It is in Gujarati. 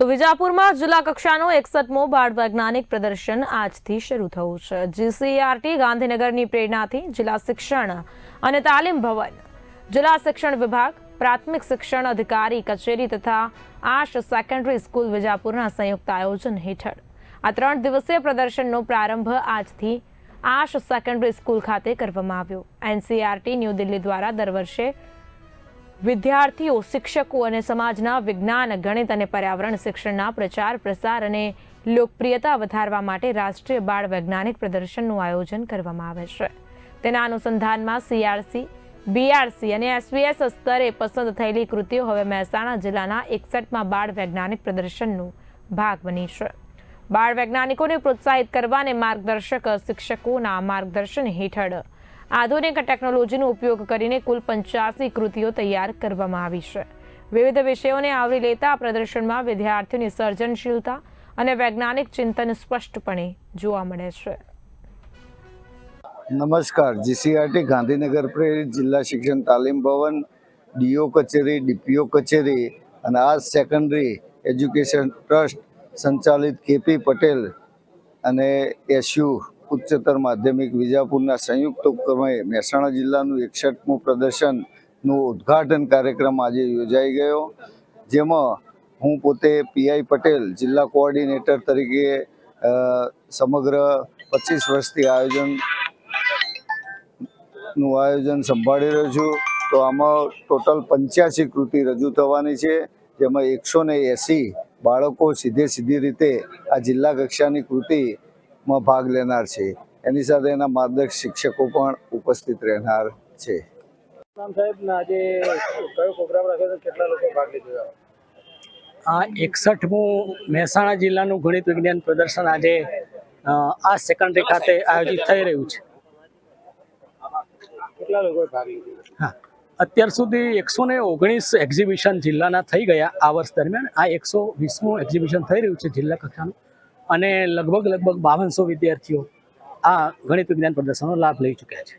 તો વિજાપુરમાં જિલ્લા કક્ષાનો એકસઠમો બાળ વૈજ્ઞાનિક પ્રદર્શન આજથી શરૂ થયું છે. જીસીઆરટી ગાંધીનગરની પ્રેરણાથી જિલ્લા શિક્ષણ અને તાલીમ ભવન, જિલ્લા શિક્ષણ વિભાગ, પ્રાથમિક શિક્ષણ અધિકારી, કચેરી તથા આશ સેકન્ડરી સ્કૂલ વિજાપુરના સંયુક્ત આયોજન હેઠળ. આ ત્રણ દિવસીય પ્રદર્શનનો પ્રારંભ આજથી આશ સેકન્ડરી સ્કૂલ ખાતે કરવામાં આવ્યો. એનસીઆરટી ન્યૂ દિલ્હી દ્વારા દર વર્ષે વિદ્યાર્થીઓ, શિક્ષકો અને સમાજના વિજ્ઞાન, ગણિત અને પર્યાવરણ શિક્ષણના પ્રચાર, પ્રસાર અને લોકપ્રિયતા વધારવા માટે રાષ્ટ્રીય બાળ વૈજ્ઞાનિક પ્રદર્શનનું આયોજન કરવામાં આવે છે. તેના અનુસંધાનમાં સીઆરસી બીઆરસી અને એસવીએસ સ્તરે પસંદ થયેલી કૃતિઓ હવે મહેસાણા જિલ્લાના એકસઠમાં બાળ વૈજ્ઞાનિક પ્રદર્શનનું ભાગ બની છે. બાળ વૈજ્ઞાનિકોને પ્રોત્સાહિત કરવા અને માર્ગદર્શક શિક્ષકોના માર્ગદર્શન હેઠળ આધુનિક ટેકનોલોજીનો ઉપયોગ કરીને કુલ પંચ્યાસી કૃતિઓ તૈયાર કરવામાં આવી છે. વિવિધ વિષયોને આવરી લેતા આ પ્રદર્શનમાં વિદ્યાર્થીઓની સર્જનશીલતા અને વૈજ્ઞાનિક ચિંતન સ્પષ્ટપણે જોવા મળે છે. નમસ્કાર. જીસીઆરટી ગાંધીનગર પ્રેરિત જિલ્લા શિક્ષણ તાલીમ ભવન, ડીઓ કચેરી, ડીપીઓ કચેરી અને આ સેકન્ડરી એજ્યુકેશન ટ્રસ્ટ સંચાલિત કેપી પટેલ અને એસયુ ઉચ્ચતર માધ્યમિક વિજાપુરના સંયુક્ત ઉપક્રમે મહેસાણા જિલ્લાનું એકસઠમું પ્રદર્શનનું ઉદ્ઘાટન કાર્યક્રમ આજે યોજાઈ ગયો, જેમાં હું પોતે પીઆઈ પટેલ, જિલ્લા કોઓર્ડિનેટર તરીકે સમગ્ર પચીસ વર્ષથી આયોજનનું આયોજન સંભાળી રહ્યો છું. તો આમાં ટોટલ પંચ્યાસી કૃતિ રજૂ થવાની છે, જેમાં એકસો ને એંસી બાળકો સીધે સીધી રીતે આ જિલ્લા કક્ષાની કૃતિમાં ભાગ લેનાર છે. એની સાથે એના માર્ગદર્શક શિક્ષકો પણ ઉપસ્થિત રહેનાર છે. આ એકસઠમું મહેસાણા જિલ્લાનું ગણિત વિજ્ઞાન પ્રદર્શન આજે આ સેકન્ડરી ખાતે આયોજિત થઈ રહ્યું છે. હા. અત્યાર સુધી એકસો ને ઓગણીસ એક્ઝિબિશન જિલ્લાના થઈ ગયા આ વર્ષ દરમિયાન. આ એકસો વીસમું એક્ઝિબિશન થઈ રહ્યું છે જિલ્લા કક્ષાનું. અને લગભગ લગભગ બાવનસો વિદ્યાર્થીઓ આ ગણિત વિજ્ઞાન પ્રદર્શનનો લાભ લઈ ચૂક્યા છે.